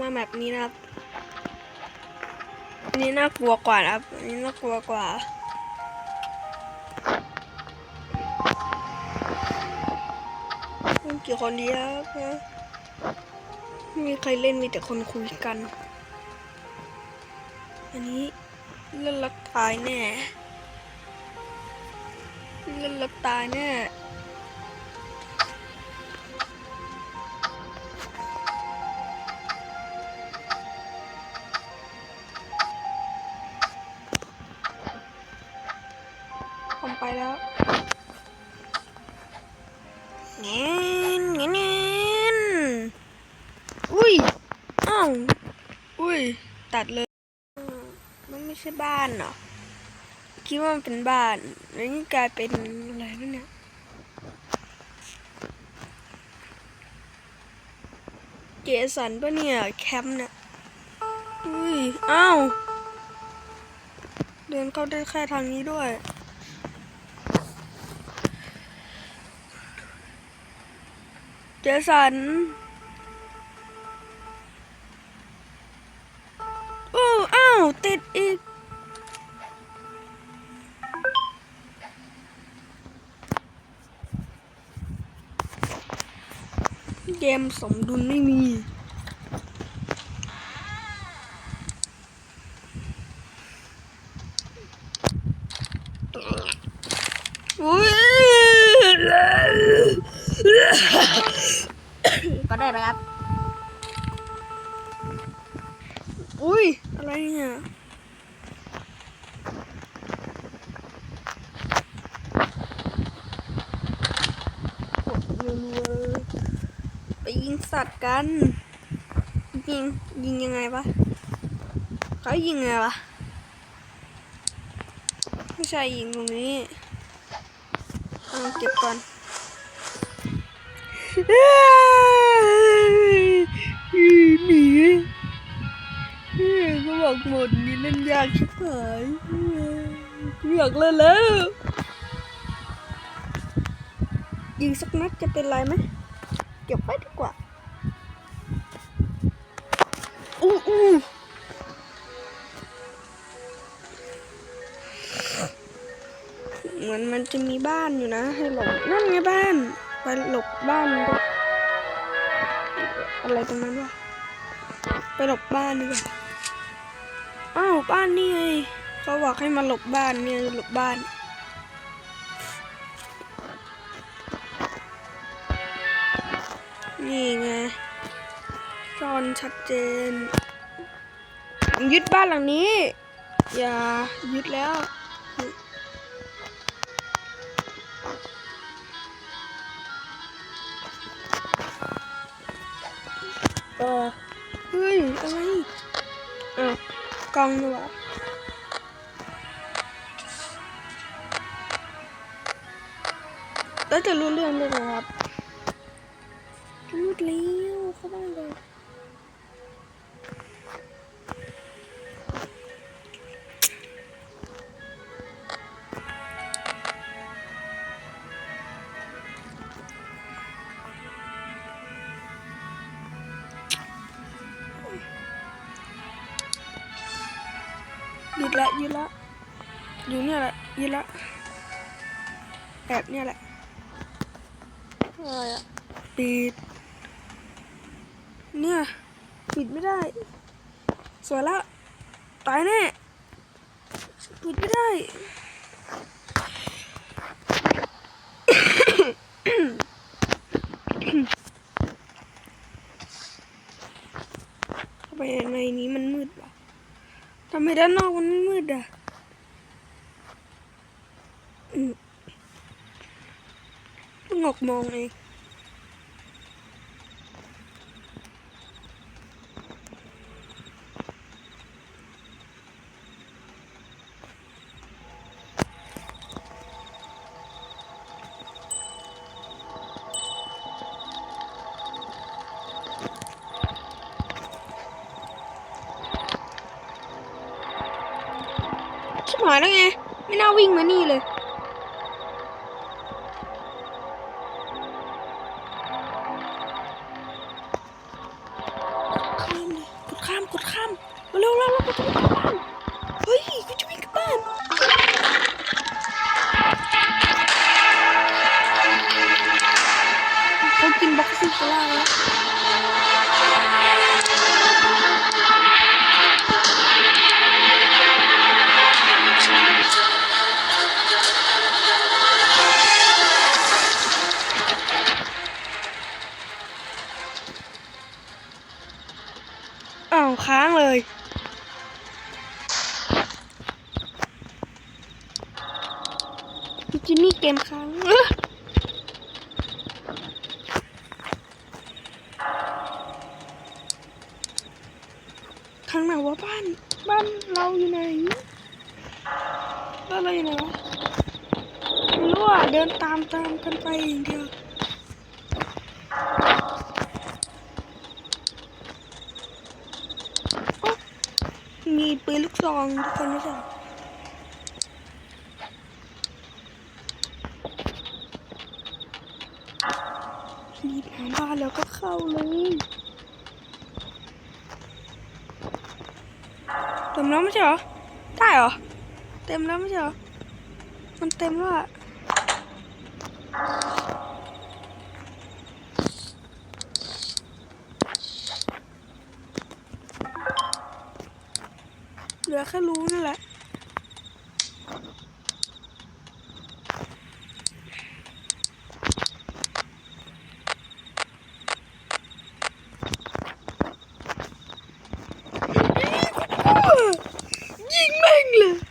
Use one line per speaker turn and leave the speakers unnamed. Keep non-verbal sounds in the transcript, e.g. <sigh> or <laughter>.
มาแบบนี้นะครับอันนี้น่ากลัวกว่านะครับอันนี้น่ากลัวกว่าเล่นกี่คนดีครับนะไม่มีใครเล่นมีแต่คนคุยกัน อันนี้เล่นแล้วตายแน่เล่นแล้วตายแน่ ตัดเลย มันไม่ใช่บ้านเหรอ คิดว่ามันเป็นบ้าน แล้วนี่กลายเป็นอะไรวะเนี่ยเจสันปะเนี่ย แคมป์เนี่ยอุ้ย อ้าว เดินเข้าได้แค่ทางนี้ด้วยเจสัน เกมสมดุลไม่มีอุ้ย
ก็ได้นะครับ
อุ้ย อะไรเนี่ยกดรัวๆไปยิง สัตว์กัน ยิงยิงยังไงวะเขายิงไงวะไม่ใช่ยิงตรงนี้เอาเก็บก่อนเอ้ยหนีเฮ้ยก็บอกหมดนี่เล่นยากชิบหายเฮ้ยกูอยากเล่นแล้วยิงสักนัดจะเป็นไรไหมเก็บไว้ดีกว่า อู้อู้เหมือนมันจะมีบ้านอยู่นะ ให้หลบนั่นไงบ้าน ไปหลบบ้านอะไรตรงนั้นวะไปหลบบ้านดีกว่าอ้าวบ้านนี่ไงเขาบอกให้มาหลบบ้านเนี่ยหลบบ้านนี่ไง อนชัดเจน ยึดบ้านหลังนี้ อย่ายึดแล้วเออเฮ้ยอะไรอ้าวกองนี่หวะแล้วจะรู้เรื่องด้วยนะครับรู้แล้วเข้าบ้านเลย ดละหยุดละอยู่เนี่ยแหละหยุดละแบบเนี่ยแหละอะไรอะปิด เนี่ยปิดไม่ได้ สวยละตายแน่ปิดไม่ได้ทำไมในนี้มันมืดวะ ทำไมด้านนอกมันมืดอะอืมเพิ่งกมองเอง ชิบหายแล้วไง ไม่น่าวิ่งมานี่เลยข้างามกดข้ามเร็วเร็วเร็วกลับบ้านเฮ้ยกูจะวิ่งกลับบ้านเขากินบ็อกซี่โคล่าแล้ว จิมมี่เกมค้างเอ้อทางไหนวะบ้าน บ้านเราอยู่ไหนบ้านเราอยู่ไหนวะไม่รู้อะเดินตามตามกันไปอย่างเดียวมีปืนลูกซองทุกคนไม่ใช่ เหรอมีหาบ้านแล้วก็เข้าเลยเต็มแล้วไม่ใช่เหรอ ได้เหรอ เต็มแล้วไม่ใช่เหรอ มันเต็มแล้วอะเหลือแค่รู้นั่นแหละ <laughs> 哇你了。